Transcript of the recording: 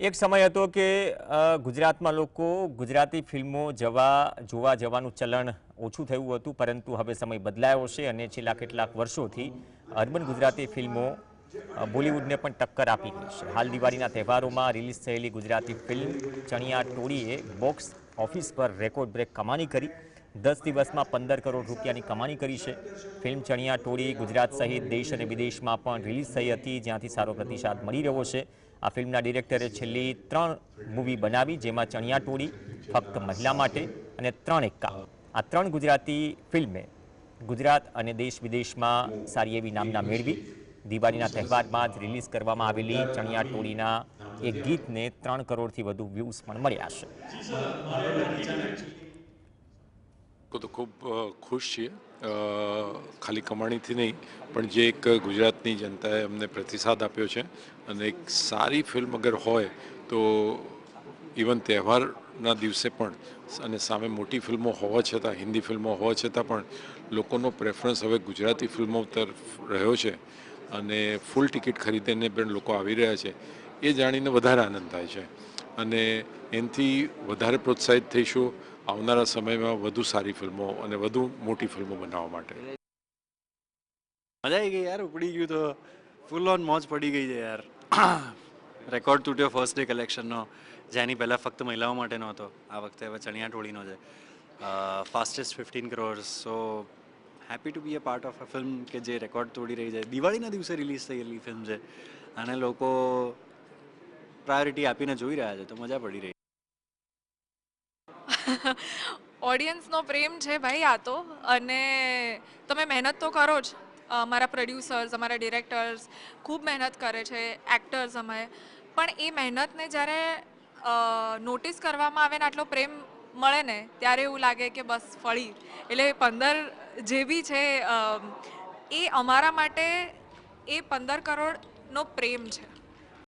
એક સમય હતો કે ગુજરાતમાં લોકો ગુજરાતી ફિલ્મો જવા, જોવા જવાનું ચલણ ઓછું થયું હતું, પરંતુ હવે સમય બદલાયો છે અને છેલ્લા કેટલાક વર્ષોથી અર્બન ગુજરાતી ફિલ્મો બોલિવૂડને પણ ટક્કર આપી ગઈ છે. હાલ દિવાળીના તહેવારોમાં રિલીઝ થયેલી ગુજરાતી ફિલ્મ ચણિયા ટોળીએ બોક્સ ઓફિસ પર રેકોર્ડ બ્રેક કમાણી કરી. દસ દિવસમાં પંદર કરોડ રૂપિયાની કમાણી કરી છે. ફિલ્મ ચણિયા ટોળી, ગુજરાત સહિત દેશ અને વિદેશમાં પણ રિલીઝ થઈ હતી, જ્યાંથી સારો પ્રતિસાદ મળી રહ્યો છે. આ ફિલ્મના ડિરેક્ટરે છેલ્લી ત્રણ મૂવી બનાવી, જેમાં ચણિયા ટોળી, ફક્ત મહિલા માટે, અને ત્રણ એક્કા. આ ત્રણ ગુજરાતી ફિલ્મે ગુજરાત અને દેશ વિદેશમાં સારી એવી નામના મેળવી. દિવાળીના તહેવારમાં જ રિલીઝ કરવામાં આવેલી ચણિયા ટોળીના એક ગીતને ત્રણ કરોડથી વધુ વ્યૂઝ પણ મળ્યા છે. લોકો તો ખૂબ ખુશ છીએ. ખાલી કમાણીથી નહીં, પણ જે એક ગુજરાતની જનતાએ અમને પ્રતિસાદ આપ્યો છે અને એક સારી ફિલ્મ અગર હોય તો ઇવન તહેવારના દિવસે પણ અને સામે મોટી ફિલ્મો હોવા છતાં, હિન્દી ફિલ્મો હોવા છતાં પણ લોકોનો પ્રેફરન્સ હવે ગુજરાતી ફિલ્મો તરફ રહ્યો છે અને ફૂલ ટિકિટ ખરીદીને પણ લોકો આવી રહ્યા છે. એ જાણીને વધારે આનંદ થાય છે. અને એનાથી વધારે પ્રોત્સાહિત થઈશું. આવનારા સમયમાં વધુ સારી ફિલ્મો અને વધુ મોટી ફિલ્મો બનાવવા માટે. મજા આવી ગઈ યાર, ઉપડી ગયું તો. ફૂલ ઓન મોજ પડી ગઈ છે યાર. રેકોર્ડ તૂટ્યો ફર્સ્ટ ડે કલેક્શનનો જેની પહેલાં ફક્ત મહિલાઓ માટેનો હતો. આ વખતે હવે ચણિયા ટોળીનો છે. Fastest fifteen crores so happy to be a part of a film કે જે રેકોર્ડ તોડી રહી છે. દિવાળીના દિવસે રિલીઝ થયેલી ફિલ્મ છે. અને લોકો પ્રાયોરિટી આપીને જોઈ રહ્યા છે, તો મજા પડી રહી ઓડિયન્સનો પ્રેમ છે ભાઈ આ તો. અને તમે મહેનત તો કરો જ. અમારા પ્રોડ્યુસર્સ અમારા ડિરેક્ટર્સ ખૂબ મહેનત કરે છે એક્ટર્સ અમે. પણ એ મહેનતને જ્યારે નોટિસ કરવામાં આવે ને આટલો પ્રેમ મળે ને, ત્યારે એવું લાગે કે બસ ફળી. એટલે પંદર જે બી છે એ અમારા માટે એ પંદર કરોડનો પ્રેમ છે.